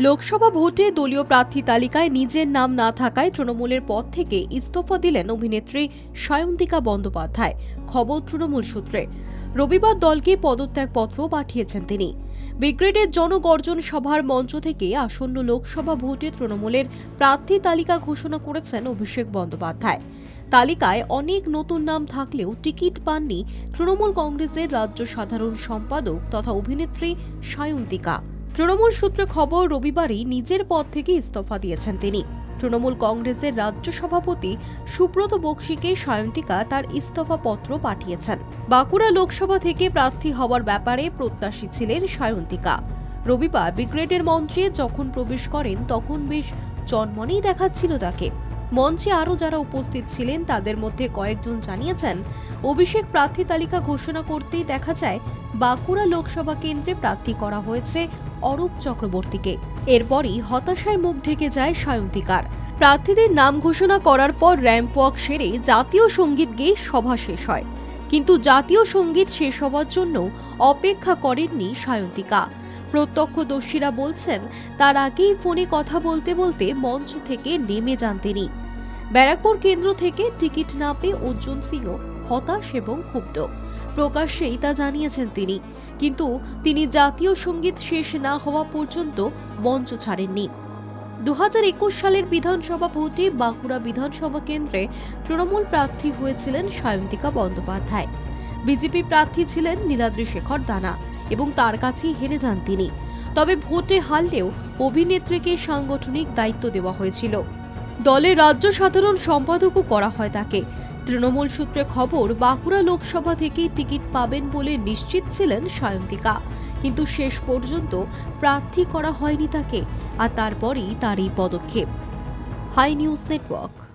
লোকসভা ভোটে দলীয় প্রার্থী তালিকায় নিজের নাম না থাকায় তৃণমূলের পদ থেকে ইস্তফা দিলেন অভিনেত্রী সায়ন্তিকা বন্দ্যোপাধ্যায়, খবর তৃণমূল সূত্রে। রবিবার দলকে পদত্যাগপত্র পাঠিয়েছেন তিনি। ব্রিগেডের জনগর্জন সভার মঞ্চ থেকে আসন্ন লোকসভা ভোটে তৃণমূলের প্রার্থী তালিকা ঘোষণা করেছেন অভিষেক বন্দ্যোপাধ্যায়। তালিকায় অনেক নতুন নাম থাকলেও টিকিট পাননি তৃণমূল কংগ্রেসের রাজ্য সাধারণ সম্পাদক তথা অভিনেত্রী সায়ন্তিকা। তৃণমূল সূত্রে খবর, রবিবারই নিজের পদ থেকে ইস্তফা দিয়েছেন তিনি। তৃণমূল কংগ্রেসের রাজ্য সভাপতি সুব্রত বক্সিকে সায়ন্তিকা তার ইস্তফা পত্র পাঠিয়েছেন। বাঁকুড়া লোকসভা থেকে প্রার্থী হওয়ার ব্যাপারে প্রত্যাশী ছিলেন সায়ন্তিকা। রবিবার ব্রিগেডের মঞ্চে যখন প্রবেশ করেন, তখন বেশ জন্মনেই দেখাচ্ছিল তাকে। মঞ্চে আরও যারা উপস্থিত ছিলেন, তাদের মধ্যে কয়েকজন জানিয়েছেন, অভিষেক প্রার্থী তালিকা ঘোষণা করতেই দেখা যায় বাঁকুড়া লোকসভা কেন্দ্রে প্রার্থী করা হয়েছে অরূপ চক্রবর্তীকে। এরপরই হতাশায় মুখ ঢেকে যায় সায়ন্তিকার। প্রার্থীদের নাম ঘোষণা করার পর র্যাম্প ওয়াক সেরে জাতীয় সংগীত গেয়ে সভা শেষ হয়। কিন্তু জাতীয় সংগীত শেষ হওয়ার জন্য অপেক্ষা করেননি সায়ন্তিকা। প্রত্যক্ষদর্শীরা বলছেন, তার আগেই ফোনে কথা বলতে বলতে মঞ্চ থেকে নেমে যান তিনি। ব্যারাকপুর কেন্দ্র থেকে টিকিট না পেয়ে অর্জুন সিংও হতাশ এবং ক্ষুব্ধ। প্রকাশ্যেই তা জানিয়েছেন তিনি। কিন্তু তিনি জাতীয় সংগীত শেষ না হওয়া পর্যন্ত মঞ্চ ছাড়েননি। দু হাজার একুশ সালের বিধানসভা ভোটে বাঁকুড়া বিধানসভা কেন্দ্রে তৃণমূল প্রার্থী হয়েছিলেন সায়ন্তিকা বন্দ্যোপাধ্যায়। বিজেপি প্রার্থী ছিলেন নীলাদ্রি শেখর দানা। এবং তার কাছেই হেরে যান তিনি। তবে ভোটে হারলেও অভিনেত্রীকে সাংগঠনিক দায়িত্ব দেওয়া হয়েছিল। দলের রাজ্য সাধারণ সম্পাদকও করা হয় তাকে। তৃণমূল সূত্রে খবর, বাঁকুড়া লোকসভা থেকে টিকিট পাবেন বলে নিশ্চিত ছিলেন সায়ন্তিকা। কিন্তু শেষ পর্যন্ত প্রার্থী করা হয়নি তাকে, আর তারপরেই তার এই পদক্ষেপ। Hi news network.